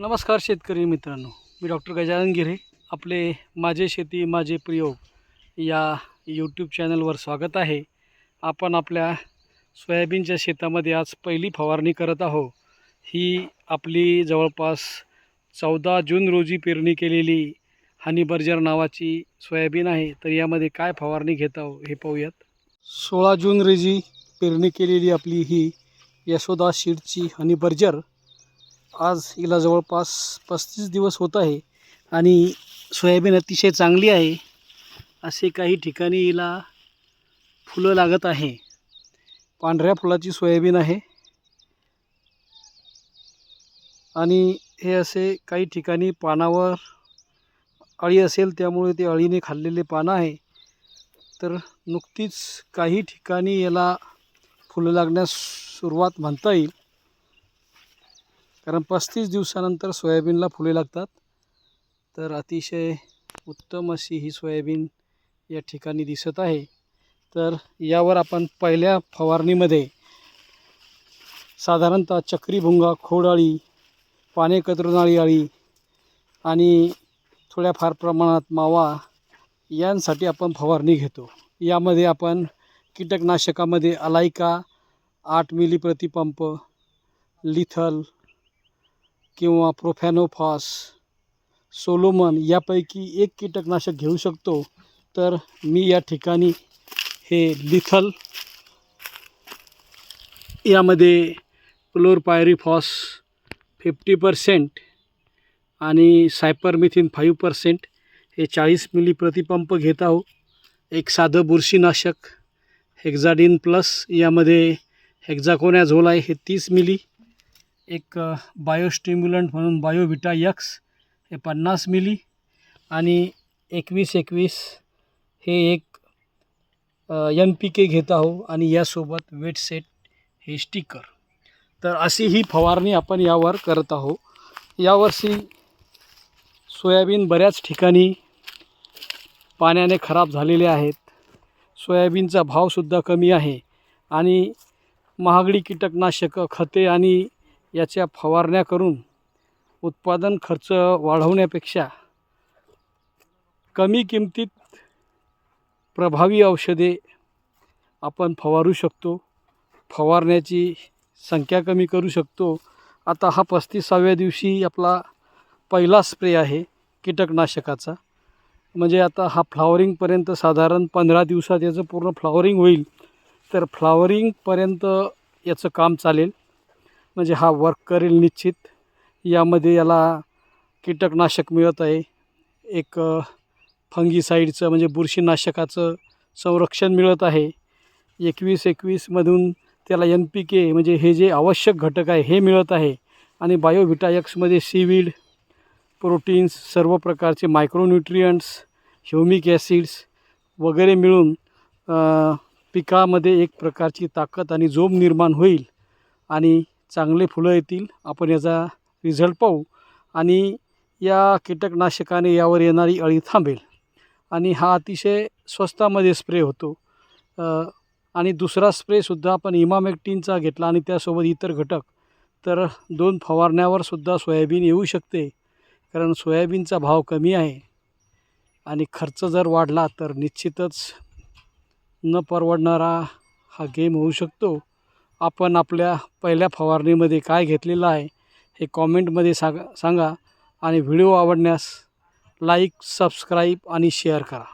नमस्कार शेतकरी मित्रांनो मी डॉक्टर गजानन गिरे आपले माझे शेती माझे प्रयोग या यूट्यूब चॅनलवर स्वागत आहे. आपण आपल्या सोयाबीनच्या शेतामध्ये आज पहिली फवारणी करत आहो ही आपली जवळपास चौदा जून रोजी पेरणी केलेली हनी बर्जर नावाची सोयाबीन आहे. तर यामध्ये काय फवारणी घेत आहो हे पाहूयात. सोळा जून रोजी पेरणी केलेली आपली ही यशोदा सीडची हनी बर्जर आज हिला जवळपास पस्तीस दिवस होत आहे आणि सोयाबीन अतिशय चांगली आहे. असे काही ठिकाणी हिला फुलं लागत आहे. पांढऱ्या फुलाची सोयाबीन आहे. आणि हे असे काही ठिकाणी पानावर अळी असेल त्यामुळे ते अळीने खाल्लेले पानं आहे. तर नुकतीच काही ठिकाणी याला फुलं लागण्यास सुरुवात म्हणता येईल. कारण पस्तीस दिवसानंतर सोयाबीनला फुले लागतात. तर अतिशय उत्तम अशी ही सोयाबीन या ठिकाणी दिसत आहे. तर यावर आपण पहिल्या फवारणीमध्ये साधारणतः चक्रीभुंगा खोडाळी पाने कतरुनाळी अळी आणि थोड्याफार प्रमाणात मावा यांसाठी आपण फवारणी घेतो. यामध्ये आपण कीटकनाशकामध्ये अलायका आठ मिली प्रतिपंप लिथल किंवा प्रोफॅनोफॉस सोलोमन यापैकी एक कीटकनाशक घेऊ शकतो तर मी या ठिकाणी हे लिथल यामध्ये क्लोरपायरीफॉस फिफ्टी पर्सेंट आणि सायपरमिथिन फाईव्ह पर्सेंट हे चाळीस मिली प्रतिपंप घेत आहो एक साधं बुरशीनाशक हेक्झाडिन प्लस यामध्ये हेक्झाकोनॅझोल आहे हे तीस मिली. एक बायोस्टिम्युलंट म्हणून बायोविटा यक्स हे पन्नास मिली आणि एकवीस एकवीस हे एक एन पी के घेत आहो आणि यासोबत वेट सेट हे स्टिकर तर अशी ही फवारणी आपण यावर करत आहो यावर्षी सोयाबीन बऱ्याच ठिकाणी पाण्याने खराब झालेले आहेत. सोयाबीनचा भावसुद्धा कमी आहे आणि महागडी कीटकनाशकं खते आणि याच्या फवारण्या करून उत्पादन खर्च वाढवण्यापेक्षा कमी किमतीत प्रभावी औषधे आपण फवारू शकतो. फवारण्याची संख्या कमी करू शकतो. आता हा पस्तीसाव्या दिवशी आपला पहिला स्प्रे आहे कीटकनाशकाचा. म्हणजे आता हा फ्लॉवरिंगपर्यंत साधारण पंधरा दिवसात याचं पूर्ण फ्लॉवरिंग होईल. तर फ्लॉवरिंगपर्यंत याचं काम चालेल. म्हणजे हा वर्क करेल निश्चित. यामध्ये याला कीटकनाशक मिळत आहे. एक फंगीसाईडचं म्हणजे बुरशीनाशकाचं संरक्षण मिळत आहे. एकवीस एकवीसमधून त्याला एन पी के म्हणजे हे जे आवश्यक घटक आहे हे मिळत आहे. आणि बायोव्हिटायक्समध्ये सीवीड प्रोटीन्स सर्व प्रकारचे मायक्रोन्युट्रियंट्स ह्युमिक ॲसिड्स वगैरे मिळून पिकामध्ये एक प्रकारची ताकद आणि जोम निर्माण होईल. आणि चांगले फुलं येतील. आपण याचा रिझल्ट पाहू. आणि या कीटकनाशकाने यावर येणारी अळी थांबेल. आणि हा अतिशय स्वस्तामध्ये स्प्रे होतो. आणि दुसरा स्प्रेसुद्धा आपण इमामेक्टिनचा घेतला आणि त्यासोबत इतर घटक. तर दोन फवारण्यावर सुद्धा सोयाबीन येऊ शकते. कारण सोयाबीनचा भाव कमी आहे. आणि खर्च जर वाढला तर निश्चितच न परवडणारा हा गेम होऊ शकतो. आपण आपल्या पहिल्या फवारणीमध्ये काय घेतलेलं आहे हे कॉमेंटमध्ये सांगा सांगा आणि व्हिडिओ आवडण्यास लाईक सबस्क्राईब आणि शेअर करा.